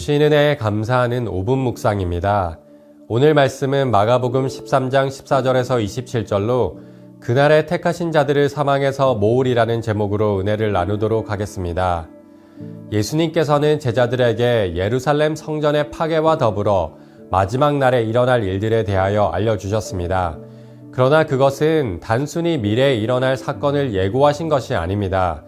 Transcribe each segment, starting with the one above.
주신 은혜에 감사하는 5분 묵상입니다. 오늘 말씀은 마가복음 13장 14절에서 27절로 그날에 택하신 자들을 사망해서 모으리라는 제목으로 은혜를 나누도록 하겠습니다. 예수님께서는 제자들에게 예루살렘 성전의 파괴와 더불어 마지막 날에 일어날 일들에 대하여 알려주셨습니다. 그러나 그것은 단순히 미래에 일어날 사건을 예고하신 것이 아닙니다.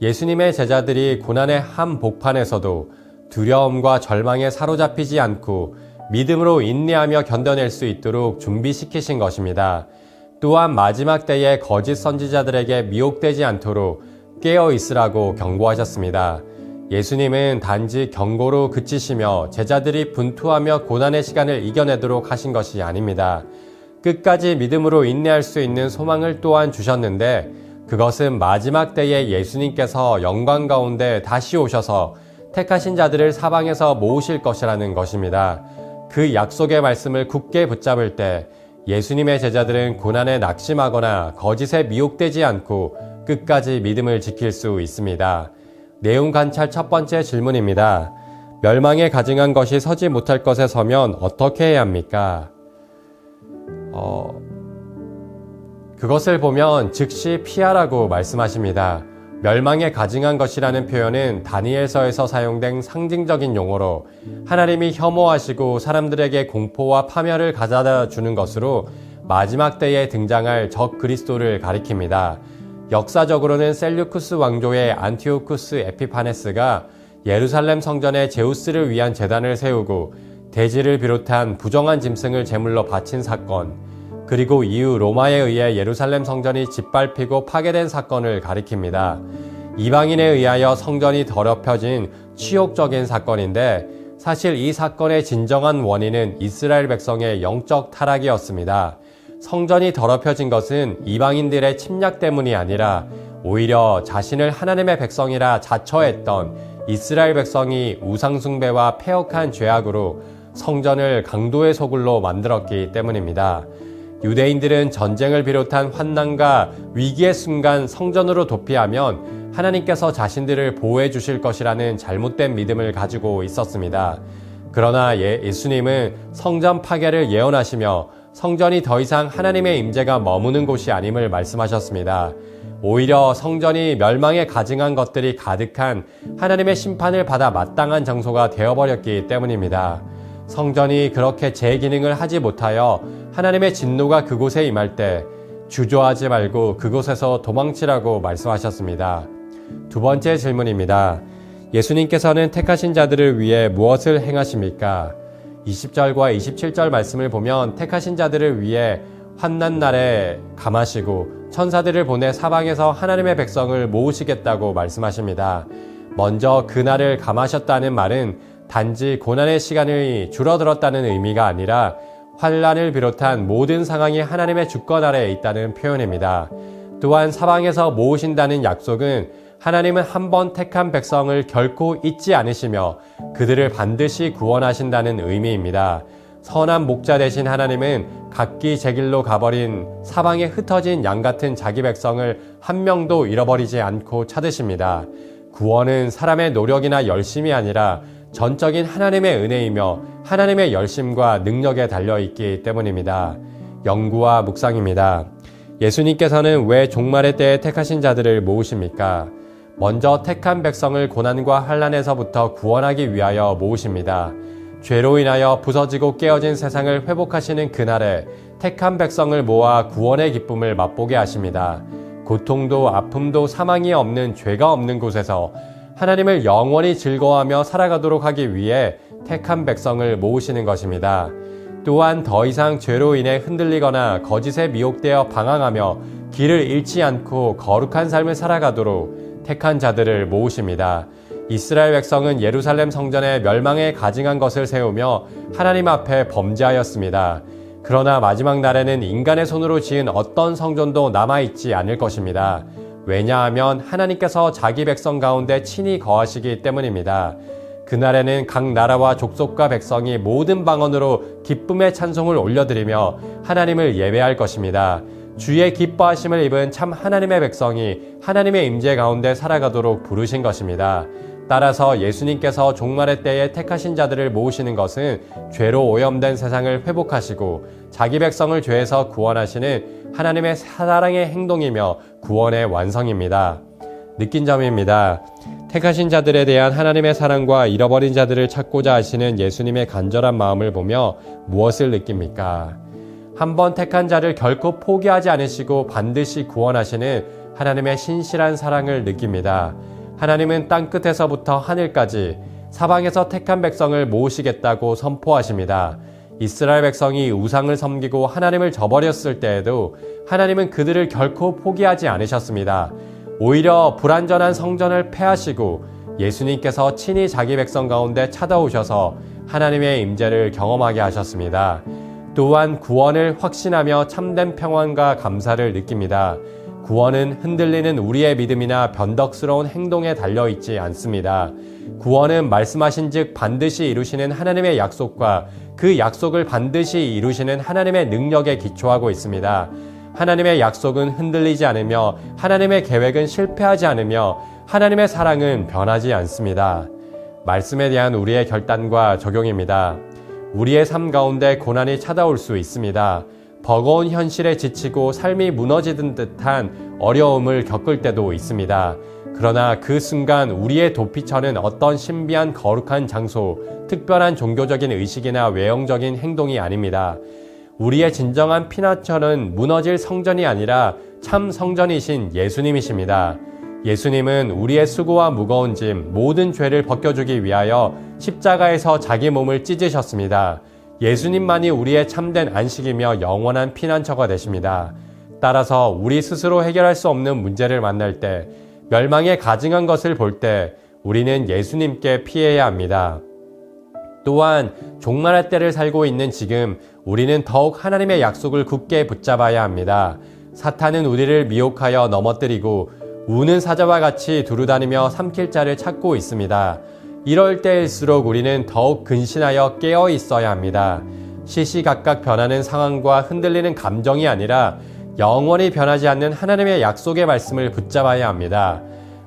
예수님의 제자들이 고난의 한 복판에서도 두려움과 절망에 사로잡히지 않고 믿음으로 인내하며 견뎌낼 수 있도록 준비시키신 것입니다. 또한 마지막 때에 거짓 선지자들에게 미혹되지 않도록 깨어 있으라고 경고하셨습니다. 예수님은 단지 경고로 그치시며 제자들이 분투하며 고난의 시간을 이겨내도록 하신 것이 아닙니다. 끝까지 믿음으로 인내할 수 있는 소망을 또한 주셨는데 그것은 마지막 때에 예수님께서 영광 가운데 다시 오셔서 택하신 자들을 사방에서 모으실 것이라는 것입니다. 그 약속의 말씀을 굳게 붙잡을 때 예수님의 제자들은 고난에 낙심하거나 거짓에 미혹되지 않고 끝까지 믿음을 지킬 수 있습니다. 내용 관찰 첫 번째 질문입니다. 멸망에 가증한 것이 서지 못할 것에 서면 어떻게 해야 합니까? 어, 그것을 보면 즉시 피하라고 말씀하십니다. 멸망에 가증한 것이라는 표현은 다니엘서에서 사용된 상징적인 용어로 하나님이 혐오하시고 사람들에게 공포와 파멸을 가져다 주는 것으로 마지막 때에 등장할 적 그리스도를 가리킵니다. 역사적으로는 셀류쿠스 왕조의 안티오쿠스 에피파네스가 예루살렘 성전에 제우스를 위한 재단을 세우고 대지를 비롯한 부정한 짐승을 제물로 바친 사건, 그리고 이후 로마에 의해 예루살렘 성전이 짓밟히고 파괴된 사건을 가리킵니다. 이방인에 의하여 성전이 더럽혀진 치욕적인 사건인데 사실 이 사건의 진정한 원인은 이스라엘 백성의 영적 타락이었습니다. 성전이 더럽혀진 것은 이방인들의 침략 때문이 아니라 오히려 자신을 하나님의 백성이라 자처했던 이스라엘 백성이 우상숭배와 폐역한 죄악으로 성전을 강도의 소굴로 만들었기 때문입니다. 유대인들은 전쟁을 비롯한 환난과 위기의 순간 성전으로 도피하면 하나님께서 자신들을 보호해 주실 것이라는 잘못된 믿음을 가지고 있었습니다. 그러나 예, 예수님은 성전 파괴를 예언하시며 성전이 더 이상 하나님의 임재가 머무는 곳이 아님을 말씀하셨습니다. 오히려 성전이 멸망에 가증한 것들이 가득한 하나님의 심판을 받아 마땅한 장소가 되어버렸기 때문입니다. 성전이 그렇게 제 기능을 하지 못하여 하나님의 진노가 그곳에 임할 때 주저하지 말고 그곳에서 도망치라고 말씀하셨습니다. 두 번째 질문입니다. 예수님께서는 택하신 자들을 위해 무엇을 행하십니까? 20절과 27절 말씀을 보면 택하신 자들을 위해 환난 날에 감하시고 천사들을 보내 사방에서 하나님의 백성을 모으시겠다고 말씀하십니다. 먼저 그날을 감하셨다는 말은 단지 고난의 시간이 줄어들었다는 의미가 아니라 환란을 비롯한 모든 상황이 하나님의 주권 아래에 있다는 표현입니다. 또한 사방에서 모으신다는 약속은 하나님은 한 번 택한 백성을 결코 잊지 않으시며 그들을 반드시 구원하신다는 의미입니다. 선한 목자 되신 하나님은 각기 제 길로 가버린 사방에 흩어진 양 같은 자기 백성을 한 명도 잃어버리지 않고 찾으십니다. 구원은 사람의 노력이나 열심이 아니라 전적인 하나님의 은혜이며 하나님의 열심과 능력에 달려 있기 때문입니다. 연구와 묵상입니다. 예수님께서는 왜 종말의 때에 택하신 자들을 모으십니까? 먼저 택한 백성을 고난과 환란에서부터 구원하기 위하여 모으십니다. 죄로 인하여 부서지고 깨어진 세상을 회복하시는 그날에 택한 백성을 모아 구원의 기쁨을 맛보게 하십니다. 고통도 아픔도 사망이 없는 죄가 없는 곳에서 하나님을 영원히 즐거워하며 살아가도록 하기 위해 택한 백성을 모으시는 것입니다. 또한 더 이상 죄로 인해 흔들리거나 거짓에 미혹되어 방황하며 길을 잃지 않고 거룩한 삶을 살아가도록 택한 자들을 모으십니다. 이스라엘 백성은 예루살렘 성전에 멸망에 가증한 것을 세우며 하나님 앞에 범죄하였습니다. 그러나 마지막 날에는 인간의 손으로 지은 어떤 성전도 남아있지 않을 것입니다. 왜냐하면 하나님께서 자기 백성 가운데 친히 거하시기 때문입니다. 그날에는 각 나라와 족속과 백성이 모든 방언으로 기쁨의 찬송을 올려드리며 하나님을 예배할 것입니다. 주의 기뻐하심을 입은 참 하나님의 백성이 하나님의 임재 가운데 살아가도록 부르신 것입니다. 따라서 예수님께서 종말의 때에 택하신 자들을 모으시는 것은 죄로 오염된 세상을 회복하시고 자기 백성을 죄에서 구원하시는 하나님의 사랑의 행동이며 구원의 완성입니다. 느낀 점입니다. 택하신 자들에 대한 하나님의 사랑과 잃어버린 자들을 찾고자 하시는 예수님의 간절한 마음을 보며 무엇을 느낍니까? 한번 택한 자를 결코 포기하지 않으시고 반드시 구원하시는 하나님의 신실한 사랑을 느낍니다. 하나님은 땅 끝에서부터 하늘까지 사방에서 택한 백성을 모으시겠다고 선포하십니다. 이스라엘 백성이 우상을 섬기고 하나님을 저버렸을 때에도 하나님은 그들을 결코 포기하지 않으셨습니다. 오히려 불완전한 성전을 폐하시고 예수님께서 친히 자기 백성 가운데 찾아오셔서 하나님의 임재를 경험하게 하셨습니다. 또한 구원을 확신하며 참된 평안과 감사를 느낍니다. 구원은 흔들리는 우리의 믿음이나 변덕스러운 행동에 달려 있지 않습니다. 구원은 말씀하신 즉 반드시 이루시는 하나님의 약속과 그 약속을 반드시 이루시는 하나님의 능력에 기초하고 있습니다. 하나님의 약속은 흔들리지 않으며 하나님의 계획은 실패하지 않으며 하나님의 사랑은 변하지 않습니다. 말씀에 대한 우리의 결단과 적용입니다. 우리의 삶 가운데 고난이 찾아올 수 있습니다. 버거운 현실에 지치고 삶이 무너지는 듯한 어려움을 겪을 때도 있습니다. 그러나 그 순간 우리의 도피처는 어떤 신비한 거룩한 장소, 특별한 종교적인 의식이나 외형적인 행동이 아닙니다. 우리의 진정한 피난처는 무너질 성전이 아니라 참 성전이신 예수님이십니다. 예수님은 우리의 수고와 무거운 짐, 모든 죄를 벗겨주기 위하여 십자가에서 자기 몸을 찢으셨습니다. 예수님만이 우리의 참된 안식이며 영원한 피난처가 되십니다. 따라서 우리 스스로 해결할 수 없는 문제를 만날 때, 멸망에 가증한 것을 볼 때, 우리는 예수님께 피해야 합니다. 또한 종말의 때를 살고 있는 지금 우리는 더욱 하나님의 약속을 굳게 붙잡아야 합니다. 사탄은 우리를 미혹하여 넘어뜨리고 우는 사자와 같이 두루다니며 삼킬 자를 찾고 있습니다. 이럴 때일수록 우리는 더욱 근신하여 깨어 있어야 합니다. 시시각각 변하는 상황과 흔들리는 감정이 아니라 영원히 변하지 않는 하나님의 약속의 말씀을 붙잡아야 합니다.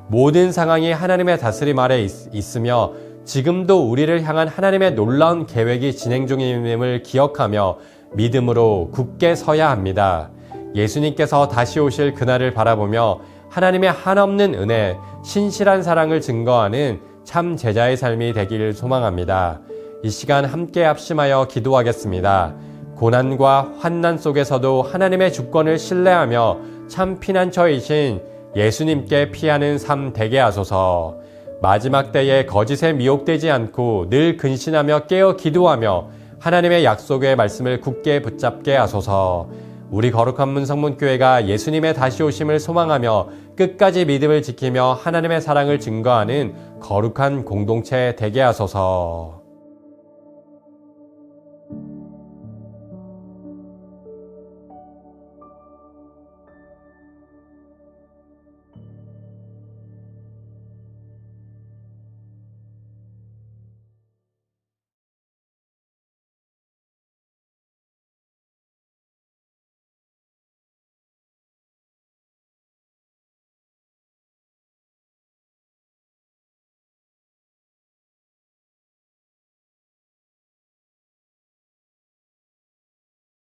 모든 상황이 하나님의 다스림 아래 있, 으며 지금도 우리를 향한 하나님의 놀라운 계획이 진행 중임을 기억하며 믿음으로 굳게 서야 합니다. 예수님께서 다시 오실 그날을 바라보며 하나님의 한없는 은혜, 신실한 사랑을 증거하는 참 제자의 삶이 되기를 소망합니다. 이 시간 함께 합심하여 기도하겠습니다. 고난과 환난 속에서도 하나님의 주권을 신뢰하며 참 피난처이신 예수님께 피하는 삶 되게 하소서. 마지막 때에 거짓에 미혹되지 않고 늘 근신하며 깨어 기도하며 하나님의 약속의 말씀을 굳게 붙잡게 하소서. 우리 거룩한 문성문교회가 예수님의 다시 오심을 소망하며 끝까지 믿음을 지키며 하나님의 사랑을 증거하는 거룩한 공동체 되게 하소서.